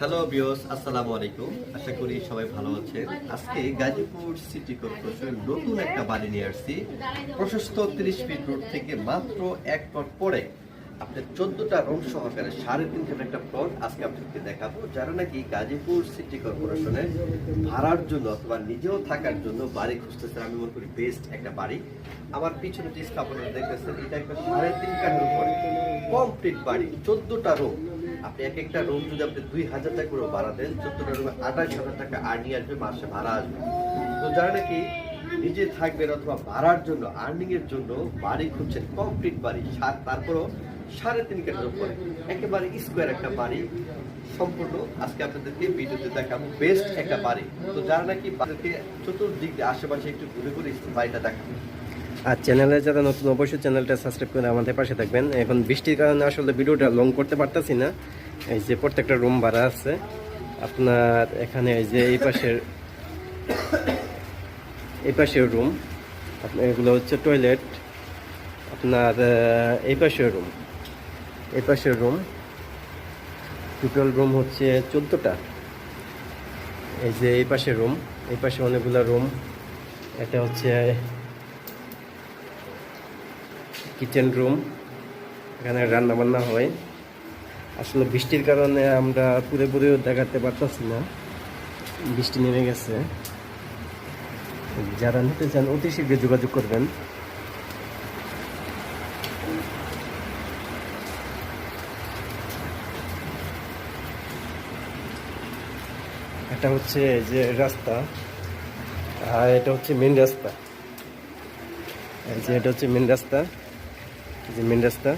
Hello বিয়স আসসালামু আলাইকুম আশা করি সবাই ভালো আছেন। আজকে গাজীপুর সিটি কর্পোরেশন নতুন একটা বাড়ি নিয়ে আসছি। প্রশস্ত তিরিশ ফিট রোড থেকে মাত্র এক প্লট পরে আপনার চোদ্দটা রুম সহকারে সাড়ে তিন হাজার একটা প্লট আজকে আপনাদেরকে দেখাবো। যারা নাকি গাজীপুর সিটি কর্পোরেশনে ভাড়ার জন্য অথবা নিজেও থাকার জন্য বাড়ি খুঁজতেছেন, আমি মনে করি বেস্ট একটা বাড়ি। আমার পিছনে যে স্থাপনা দেখতেছেন, এটা একটা সাড়ে তিন কাঠের উপরে কমপ্লিট বাড়ি। চোদ্দটা রুম আপনি এক একটা রুম যদি আপনি দুই হাজার টাকা করে ভাড়া দেন, চোদ্দটা রুমে আঠাশ হাজার টাকা আর্নিং আসবে, মাসে ভাড়া আসবে। তো যারা নাকি নিজে থাকবেন অথবা ভাড়ার জন্য আর্নিং এর জন্য বাড়ি খুঁজছেন কমপ্লিট বাড়ি তারপরও সাড়ে তিন কাঠের উপরে একেবারে স্কোয়ার একটা বাড়ি সম্পূর্ণ। আজকে আপনাদেরকে ভিডিওতে দেখাবো বেস্ট একটা বাড়ি। তো যারা নাকি বাড়িকে চতুর্দিক আশেপাশে একটু ঘুরে ঘুরে বাড়িটা দেখাবো আর চ্যানেলে যারা নতুন, অবশ্যই চ্যানেলটা সাবস্ক্রাইব করে আমাদের পাশে থাকবেন। এখন বৃষ্টির কারণে আসলে ভিডিওটা লং করতে পারতাছি না। এই যে প্রত্যেকটা রুম ভাড়া আছে। আপনার এখানে এই যে এই পাশের এই পাশের রুম আপনার এগুলো হচ্ছে টয়লেট আপনার এই পাশের রুম এই পাশের রুম টোটাল রুম হচ্ছে চোদ্দোটা। এই যে এই পাশের রুম এই পাশে অনেকগুলো রুম এটা হচ্ছে কিচেন রুম, এখানে রান্না বান্না হয়। আসলে বৃষ্টির কারণে আমরা পুরোপুরি দেখাতে পারতেছি না। বৃষ্টি নেমে গেছে। যারা নিতে চান, অতি শীঘ্র যোগাযোগ করবেন। এটা হচ্ছে যে রাস্তা। আর এটা হচ্ছে মেন রাস্তা। যে এটা হচ্ছে মেন রাস্তা। যে মেন রাস্তা